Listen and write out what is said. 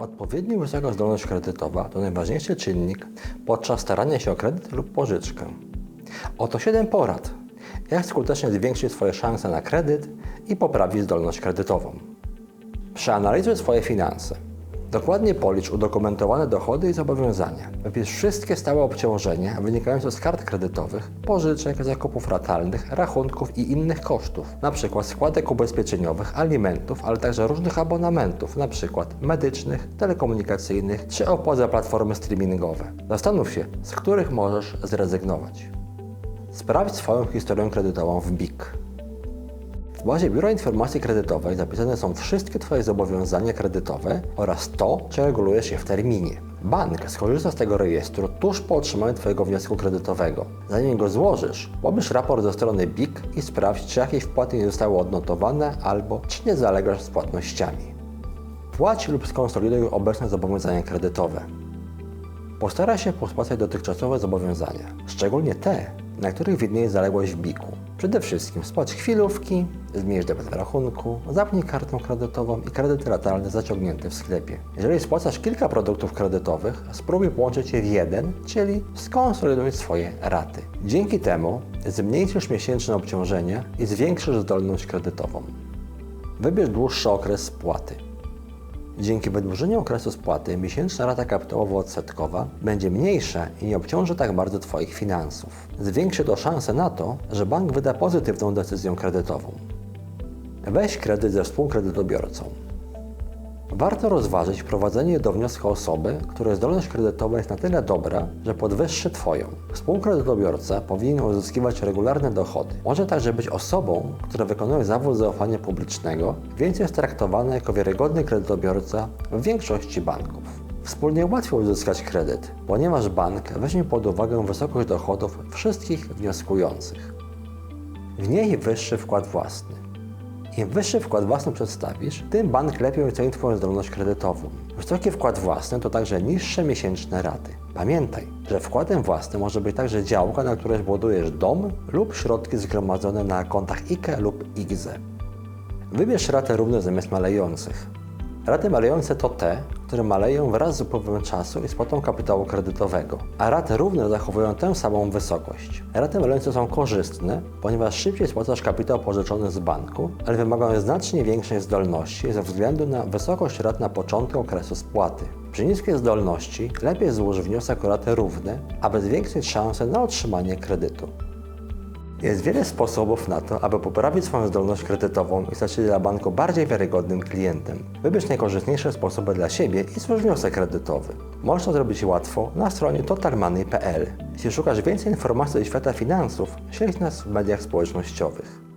Odpowiednio wysoka zdolność kredytowa to najważniejszy czynnik podczas starania się o kredyt lub pożyczkę. Oto 7 porad, jak skutecznie zwiększyć swoje szanse na kredyt i poprawić zdolność kredytową. Przeanalizuj swoje finanse. Dokładnie policz udokumentowane dochody i zobowiązania. Wypisz wszystkie stałe obciążenia wynikające z kart kredytowych, pożyczek, zakupów ratalnych, rachunków i innych kosztów, np. składek ubezpieczeniowych, alimentów, ale także różnych abonamentów, np. medycznych, telekomunikacyjnych czy opłat za platformy streamingowe. Zastanów się, z których możesz zrezygnować. Sprawdź swoją historię kredytową w BIK. W bazie Biura Informacji Kredytowej zapisane są wszystkie Twoje zobowiązania kredytowe oraz to, czy regulujesz je w terminie. Bank skorzysta z tego rejestru tuż po otrzymaniu Twojego wniosku kredytowego. Zanim go złożysz, pobierz raport ze strony BIK i sprawdź, czy jakieś wpłaty nie zostały odnotowane albo czy nie zalegasz z płatnościami. Płać lub skonsoliduj obecne zobowiązania kredytowe. Postaraj się pospłacać dotychczasowe zobowiązania, szczególnie te, na których widnieje zaległość w BIK-u. Przede wszystkim spłać chwilówki, zmniejsz debet w rachunku, zapnij kartę kredytową i kredyty ratalne zaciągnięte w sklepie. Jeżeli spłacasz kilka produktów kredytowych, spróbuj połączyć je w jeden, czyli skonsoliduj swoje raty. Dzięki temu zmniejszysz miesięczne obciążenie i zwiększysz zdolność kredytową. Wybierz dłuższy okres spłaty. Dzięki wydłużeniu okresu spłaty miesięczna rata kapitałowo-odsetkowa będzie mniejsza i nie obciąży tak bardzo Twoich finansów. Zwiększy to szanse na to, że bank wyda pozytywną decyzję kredytową. Weź kredyt ze współkredytobiorcą. Warto rozważyć wprowadzenie do wniosku osoby, której zdolność kredytowa jest na tyle dobra, że podwyższy Twoją. Współkredytobiorca powinien uzyskiwać regularne dochody. Może także być osobą, która wykonuje zawód zaufania publicznego, więc jest traktowany jako wiarygodny kredytobiorca w większości banków. Wspólnie łatwiej uzyskać kredyt, ponieważ bank weźmie pod uwagę wysokość dochodów wszystkich wnioskujących. W niej wyższy wkład własny. Im wyższy wkład własny przedstawisz, tym bank lepiej oceni Twoją zdolność kredytową. Wysoki wkład własny to także niższe miesięczne raty. Pamiętaj, że wkładem własnym może być także działka, na której budujesz dom lub środki zgromadzone na kontach IKE lub IGZE. Wybierz ratę równe zamiast malejących. Raty malejące to te, które maleją wraz z upływem czasu i spłatą kapitału kredytowego, a raty równe zachowują tę samą wysokość. Raty malejące są korzystne, ponieważ szybciej spłacasz kapitał pożyczony z banku, ale wymagają znacznie większej zdolności ze względu na wysokość rat na początku okresu spłaty. Przy niskiej zdolności lepiej złóż wniosek o raty równe, aby zwiększyć szanse na otrzymanie kredytu. Jest wiele sposobów na to, aby poprawić swoją zdolność kredytową i stać się dla banku bardziej wiarygodnym klientem. Wybierz najkorzystniejsze sposoby dla siebie i złóż wniosek kredytowy. Możesz to zrobić łatwo na stronie totalmoney.pl. Jeśli szukasz więcej informacji ze świata finansów, śledź nas w mediach społecznościowych.